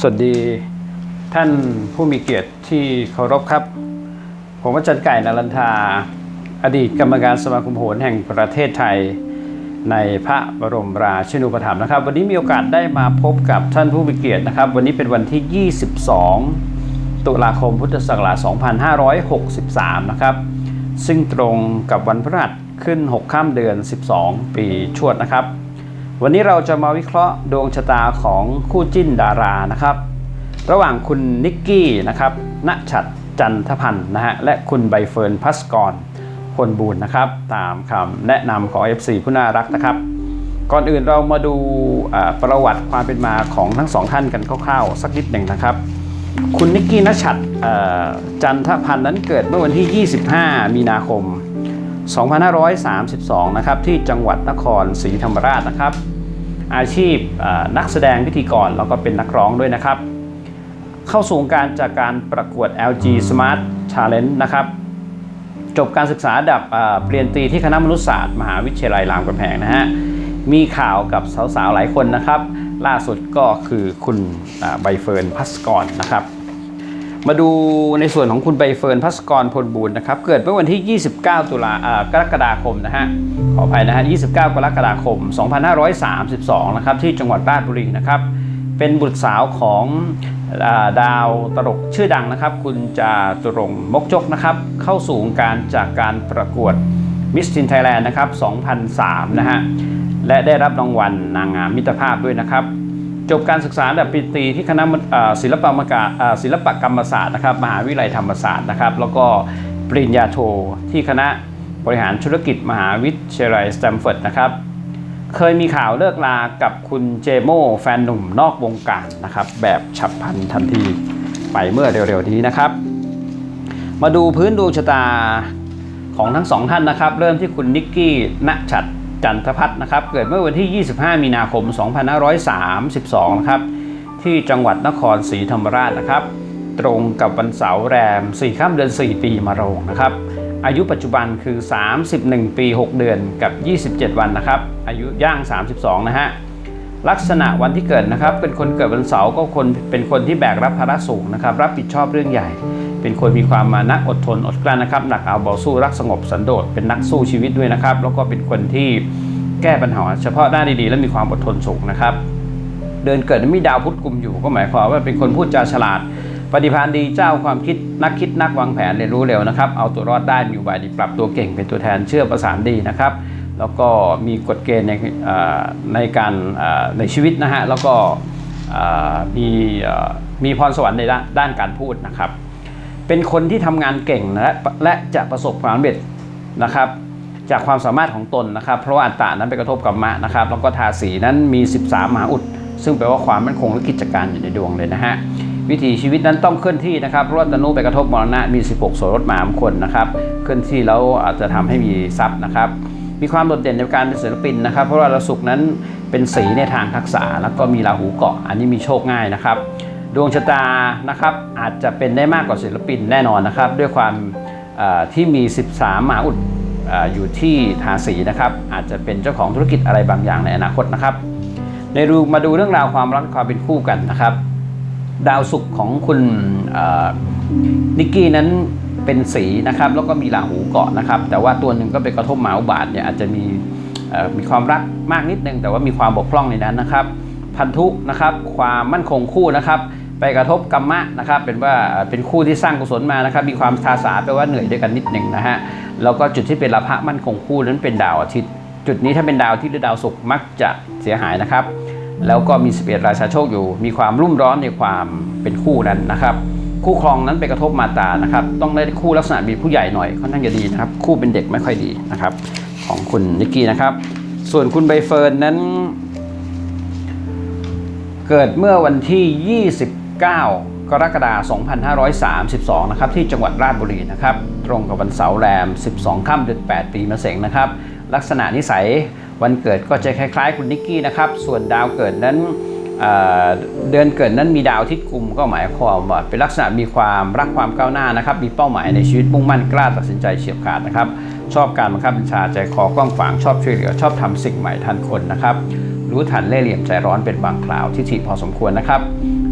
สวัสดีท่านผู้มีเกียรติที่เคารพครับ ผมอาจารย์ไก่นารันทา อดีตกรรมการสมาคมโหรแห่งประเทศไทย ในพระบรมราชินูปถัมภ์นะครับ วันนี้มีโอกาสได้มาพบกับท่านผู้มีเกียรตินะครับ วันนี้เป็นวันที่ 22 ตุลาคมพุทธศักราช 2563 นะครับ ซึ่งตรงกับวันพฤหัสขึ้น 6 ข้ามเดือน 12 ปีชวดนะครับ วันนี้เราจะมาวิเคราะห์ดวงชะตาของคู่จิ้นดารานะครับ ระหว่างคุณนิกกี้นะครับณชัดจันทพันธ์นะฮะและคุณใบเฟิร์นพัสกรพลบูรณ์นะครับ ตามคำแนะนำของ FC ผู้น่ารักนะครับ ก่อนอื่นเรามาดูประวัติความเป็นมาของทั้งสองท่านกันคร่าวๆ สักนิดหนึ่งนะครับ คุณนิกกี้นชัดจันทพันธ์นั้นเกิดเมื่อวันที่ 25 มีนาคม2532 นะครับ ที่จังหวัดนครศรีธรรมราชนะครับ อาชีพนักแสดงพิธีกรแล้วก็เป็นนักร้องด้วยนะครับ เข้าสู่วงการจากการประกวด LG Smart Challenge นะครับ จบการศึกษาดับเปลี่ยนตรีที่คณะมนุษยศาสตร์มหาวิทยาลัยรามคำแหงนะฮะมีข่าวกับสาวๆหลายคนนะครับ ล่าสุดก็คือคุณใบเฟิร์นพัสกรนะครับ มาดูในส่วนของคุณใบเฟิร์นพัสกรพลบูรณ์นะครับ เกิดเมื่อวันที่ 29 ตุลากรกฎาคมนะฮะ ขออภัยนะฮะ 29 กรกฎาคม 2532 นะครับ ที่จังหวัดราชบุรีนะครับ เป็นบุตรสาวของดาวตลกชื่อดังนะครับ คุณจาตุรงมกจกนะครับ เข้าสู่วงการจากการประกวดมิส s ินไทยแลนด์นะครับ 2003 นะฮะ และได้รับรางวัลนางงามมิตรภาพด้วยนะครับ จบการศึกษาระดับปริญญาตรีที่คณะศิลปกรรมศาสตร์ศิลปกรรมศาสตร์นะครับมหาวิทยาลัยธรรมศาสตร์นะครับ แล้วก็ปริญญาโทที่คณะบริหารธุรกิจมหาวิทยาลัยสแตมฟอร์ดนะครับ เคยมีข่าวเลิกลากับคุณเจโมแฟนหนุ่มนอกวงการนะครับ แบบฉับพลันทันทีไปเมื่อเร็วๆนี้นะครับ มาดูพื้นดวงชะตาของทั้งสองท่านนะครับ เริ่มที่คุณนิกกี้ณชัด จันทพัฒน์นะครับ เกิดเมื่อวันที่ 25 มีนาคม 2532 นะครับ ที่จังหวัดนครศรีธรรมราชนะครับ ตรงกับวันเสาร์แรม 4 ข้ามเดือน 4 ปีมาโรงนะครับ อายุปัจจุบันคือ 31 ปี 6 เดือนกับ 27 วันนะครับ อายุย่าง 32 นะฮะ ลักษณะวันที่เกิดนะครับ เป็นคนเกิดวันเสาร์ก็คนเป็นคนที่แบกรับภาระสูงนะครับ รับผิดชอบเรื่องใหญ่ เป็นคนมีความมานะอดทนอดกลั้นนะครับหนักเอาเบาสู้รักสงบสันโดษเป็นนักสู้ชีวิตด้วยนะครับ แล้วก็เป็นคนที่แก้ปัญหาเฉพาะหน้าดีๆ และมีความอดทนสูงนะครับ เดือนเกิดนั้นมีดาวพุธกลุ่มอยู่ก็หมายความว่าเป็นคนพูดจาฉลาด ปฏิภาณดีเจ้าความคิดนักคิดนักวางแผนเรียนรู้เร็วนะครับ เอาตัวรอดได้มีอุบายดีปรับตัวเก่งเป็นตัวแทนเชื่อประสานดีนะครับแล้วก็มีกฎเกณฑ์ในในการในชีวิตนะฮะแล้วก็มีมีพรสวรรค์ในด้านการพูดนะครับ เป็นคนที่ทำงานเก่งและและจะประสบความสำเร็จนะครับ จากความสามารถของตนนะครับ เพราะว่าอัตตานั้นไปกระทบกับมะนะครับ แล้วก็ทาสีนั้นมี 13มหาอุด ซึ่งแปลว่าความมั่นคงและกิจการอยู่ในดวงเลยนะฮะวิถีชีวิตนั้นต้องเคลื่อนที่นะครับเพราะว่าตนุไปกระทบมรณะมี 16โสรถมามคนนะครับเคลื่อนที่แล้วอาจจะทำให้มีทรัพย์นะครับ มีความโดดเด่นในการเป็นศิลปินนะครับ เพราะว่าดาศุกนั้นเป็นสีในทางทักษะแล้วก็มีราหูเกาะ อันนี้มีโชคง่ายนะครับ ดวงชะตานะครับอาจจะเป็นได้มากกว่าศิลปินแน่นอนนะครับ ด้วยความที่มี 13มหาอุดออยู่ที่ทาสีนะครับ อาจจะเป็นเจ้าของธุรกิจอะไรบางอย่างในอนาคตนะครับ ในดูมาดูเรื่องราวความรักความเป็นคู่กันนะครับ ดาวศุกร์ของคุณนิกกี้นั้นเป็นสีนะครับ แล้วก็มีราหูเกาะนะครับ แต่ว่าตัวหนึ่งก็ไปกระทบหมาอุบาทเนี่ยอาจจะมีมีความรักมากนิดนึง แต่ว่ามีความบกพร่องในนั้นนะครับ พันธุนะครับ ความมั่นคงคู่นะครับ ไปกระทบกรรมะนะครับเป็นว่าเป็นคู่ที่สร้างกุศลมานะครับมีความทาสาแปลว่าเหนื่อยด้วยกันนิดหนึ่งนะฮะแล้วก็จุดที่เป็นลาภะมั่นคงคู่นั้นเป็นดาวอาทิตย์ จุดนี้ถ้าเป็นดาวที่หรือดาวศุกร์มักจะเสียหายนะครับ แล้วก็มี11ราชาโชคอยู่ มีความรุ่มร้อนในความเป็นคู่นั้นนะครับ คู่ครองนั้นไปกระทบมาตรานะครับต้องได้คู่ลักษณะมีผู้ใหญ่หน่อยค่อนข้างจะดีนะครับคู่เป็นเด็กไม่ค่อยดีนะครับของคุณนิกกี้นะครับ ส่วนคุณใบเฟิร์นนั้น เกิดเมื่อวันที่ 29กรกฎาคม 2532 นะครับที่จังหวัดราชบุรีนะครับ ตรงกับวันเสาร์แรม 12 ค่ำเดือน 8 ปีมะเสงนะครับ ลักษณะนิสัยวันเกิดก็จะคล้ายๆ คุณนิกกี้นะครับ ส่วนดาวเกิดนั้นเเดือนเกิดนั้นมีดาวอาทิตย์กุมก็หมายความว่าเป็นลักษณะมีความรักความก้าวหน้านะครับ มีเป้าหมายในชีวิตมุ่งมั่นกล้าตัดสินใจเฉียบขาดนะครับ ชอบการบังคับบัญชาใจคอกว้างขวางชอบช่วยเหลือ ชอบทำสิ่งใหม่ทันคนนะครับ รู้ทันเล่ห์เหลี่ยมใจร้อนเป็นบางคราวที่ถิพอสมควรนะครับ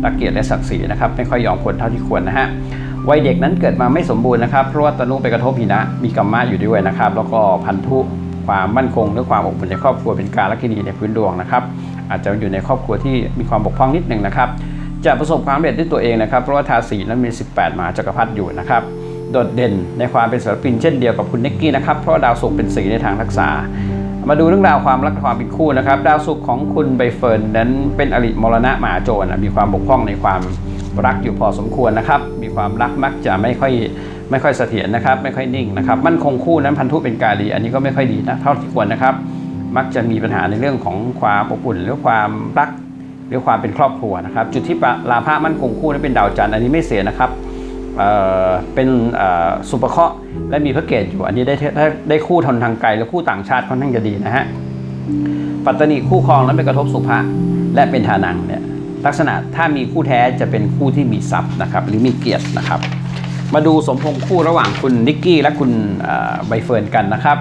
รักเกียรติและศักดิ์ศรีนะครับไม่ค่อยยอมคนเท่าที่ควรนะฮะวัยเด็กนั้นเกิดมาไม่สมบูรณ์นะครับเพราะว่าตนุไปกระทบหินะมีกรรมะอยู่ด้วยนะครับ แล้วก็พันธุความมั่นคงหรือความอบอุ่นในครอบครัวเป็นการลัคนีในพื้นดวงนะครับ อาจจะอยู่ในครอบครัวที่มีความบกพร่องนิดหนึ่งนะครับ จะประสบความสำเร็จด้วยตัวเองนะครับเพราะว่าทาสีนั้นมี 18มหาจักรพรรดิอยู่นะครับโดดเด่นในความเป็นศิลปินเช่นเดียวกับคุณนิกกี้นะครับเพราะดาวศุกร์เป็นสีในทางทักษะ มาดูเรื่องราวความรักความเป็นคู่นะครับ ดาวศุกร์ของคุณใบเฟิร์นนั้นเป็นอริมรณะหมาโจรมีความบกพร่องในความรักอยู่พอสมควรนะครับ มีความรักมักจะไม่ค่อยไม่ค่อยเสถียรนะครับ ไม่ค่อยนิ่งนะครับ มั่นคงคู่นั้นพันธุเป็นกาลี อันนี้ก็ไม่ค่อยดีนะเท่าที่ควรนะครับ มักจะมีปัญหาในเรื่องของความอบอุ่นหรือความรักหรือความเป็นครอบครัวนะครับ จุดที่ลาภะมั่นคงคู่นั้นเป็นดาวจันทร์อันนี้ไม่เสียนะครับ เป็นเอ่อสุปเคราะห์และมีพระเกตอยู่อันนี้ได้ได้ได้คู่ทนทางไกลและคู่ต่างชาติค่อนข้างจะดีนะฮะปัตตนีคู่ครองนั้นเป็นกระทบสุภะและเป็นทานังเนี่ยลักษณะถ้ามีคู่แท้จะเป็นคู่ที่มีทรัพย์นะครับหรือมีเกียรตินะครับ มาดูสมพงษ์คู่ระหว่างคุณนิกกี้และคุณใบเฟิร์นกันนะครับ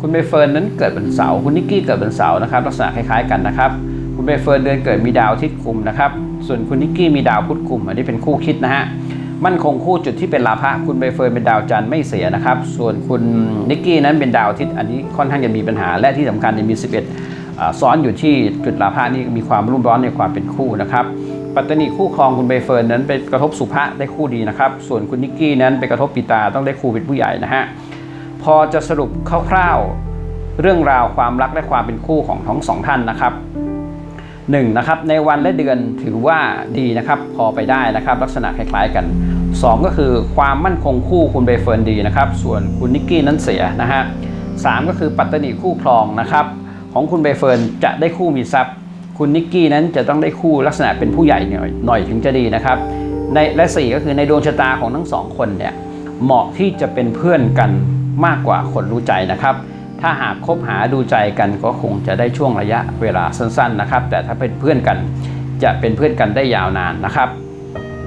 คุณใบเฟิร์นนั้นเกิดวันเสาร์คุณนิกกี้เกิดวันเสาร์นะครับ ลักษณะคล้ายๆกันนะครับ คุณใบเฟิร์นเดือนเกิดมีดาวทิตย์คุมนะครับส่วนคุณนิกกี้มีดาวพุธคุมอันนี้เป็นคู่คิดนะฮะ มั่นคงคู่จุดที่เป็นลาภะคุณใบเฟิร์นเป็นดาวจันทร์ไม่เสียนะครับ ส่วนคุณนิกกี้นั้นเป็นดาวอาทิตย์อันนี้ค่อนข้างจะมีปัญหา และที่สำคัญยังมี 11 ซ้อนอยู่ที่จุดลาภะนี่มีความรุ่มร้อนในความเป็นคู่นะครับปัตตนีคู่ครองคุณใบเฟิร์นนั้นไปกระทบสุภะได้คู่ดีนะครับ ส่วนคุณนิกกี้นั้นไปกระทบปีตาต้องได้คู่เป็นผู้ใหญ่นะฮะพอจะสรุปคร่าวๆเรื่องราวความรักและความเป็นคู่ของทั้งสองท่านนะครับ 1นะครับในวันและเดือนถือว่าดีนะครับพอไปได้นะครับลักษณะคล้ายๆกัน 2 ก็คือความมั่นคงคู่คุณใบเฟิร์นดีนะครับส่วนคุณนิกกี้นั้นเสียนะฮะสามก็คือปัตตานีคู่ครองนะครับของคุณใบเฟิร์นจะได้คู่มีทรัพย์ คุณนิกกี้นั้นจะต้องได้คู่ลักษณะเป็นผู้ใหญ่หน่อยหน่อยถึงจะดีนะครับในและสี่ก็คือในดวงชะตาของทั้งสองคนเนี่ยเหมาะที่จะเป็นเพื่อนกันมากกว่าคนรู้ใจนะครับ ถ้าหากคบหาดูใจกันก็คงจะได้ช่วงระยะเวลาสั้นๆนะครับ แต่ถ้าเป็นเพื่อนกันจะเป็นเพื่อนกันได้ยาวนานนะครับ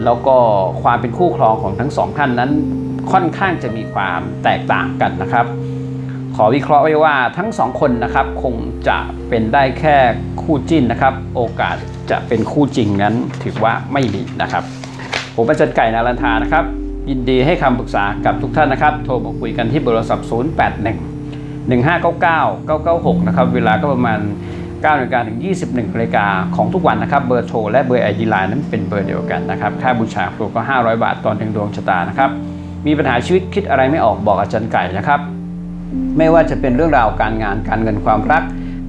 แล้วก็ความเป็นคู่ครองของทั้งสองท่านนั้นค่อนข้างจะมีความแตกต่างกันนะครับ ขอวิเคราะห์ไว้ว่าทั้งสองคนนะครับคงจะเป็นได้แค่คู่จิ้นนะครับ โอกาสจะเป็นคู่จริงนั้นถือว่าไม่มีนะครับ ผมอาจารย์ไก่นารันทานะครับ ยินดีให้คำปรึกษากับทุกท่านนะครับ โทรมาคุยกันที่เบอร์โทรศัพท์ 081 1599 996 นะครับ เวลาก็ประมาณ9นาฬิกาถึง 21นาฬิกาของทุกวันนะครับ เบอร์โทรและเบอร์ไอดีไลน์นั้นเป็นเบอร์เดียวกันนะครับ ค่าบูชาครูก็ 500 บาทตอหนึ่งดวงชะตานะครับ มีปัญหาชีวิตคิดอะไรไม่ออกบอกอาจารย์ไก่นะครับ ไม่ว่าจะเป็นเรื่องราวการงานการเงินความรัก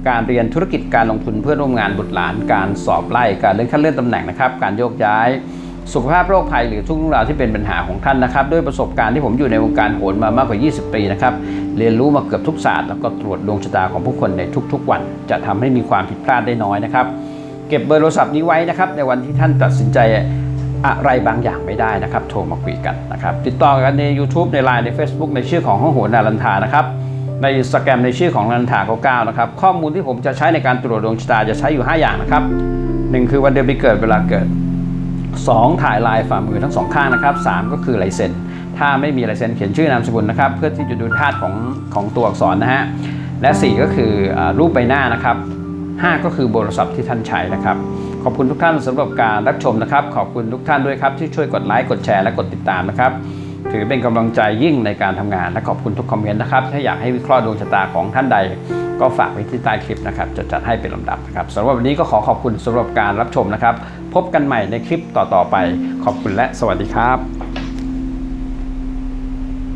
การเรียนธุรกิจการลงทุนเพื่อร่วมงานบุตรหลาน การสอบไล่การเลื่อนขั้นเลื่อนตำแหน่งนะครับ การโยกย้าย สุขภาพโรคภัยหรือทุกเรื่องราวที่เป็นปัญหาของท่านนะครับ ด้วยประสบการณ์ที่ผมอยู่ในวงการโหนมามากกว่า 20 ปีนะครับ เรียนรู้มาเกือบทุกศาสตร์แล้วก็ตรวจดวงชะตาของผู้คนในทุกๆ วัน จะทำให้มีความผิดพลาดได้น้อยนะครับ เก็บเบอร์โทรศัพท์นี้ไว้นะครับ ในวันที่ท่านตัดสินใจอะไรบางอย่างไม่ได้นะครับ โทรมาคุยกันนะครับ ติดต่อกันใน YouTube ใน Line ใน Facebook ในชื่อของห้องโหนนารันทานะครับใน Instagram ในชื่อของนันทา99นะครับ ข้อมูลที่ผมจะใช้ในการตรวจดวงชะตาจะใช้อยู่ 5 อย่างนะครับ 1 คือวันเดือนปีเกิดเวลาเกิด 2 ถ่ายลายฝ่ามือทั้งสองข้างนะครับ3ก็คือลายเซ็นถ้าไม่มีลายเซ็นเขียนชื่อนามสกุลนะครับ เพื่อที่จะดูธาตุของของตัวอักษรนะฮะและ 4 ก็คือรูปใบหน้านะครับ 5 ก็คือโทรศัพท์ที่ท่านใช้นะครับ ขอบคุณทุกท่านสำหรับการรับชมนะครับ ขอบคุณทุกท่านด้วยครับที่ช่วยกดไลค์กดแชร์และกดติดตามนะครับ ถือเป็นกำลังใจยิ่งในการทำงานและขอบคุณทุกคอมเมนต์นะครับ ถ้าอยากให้วิเคราะห์ดวงชะตาของท่านใด ก็ฝากไว้ที่ใต้คลิปนะครับจะจัดให้เป็นลำดับนะครับสำหรับวันนี้ก็ขอขอบคุณสำหรับการรับชมนะครับ พบกันใหม่ในคลิปต่อๆไป ขอบคุณและสวัสดีครับ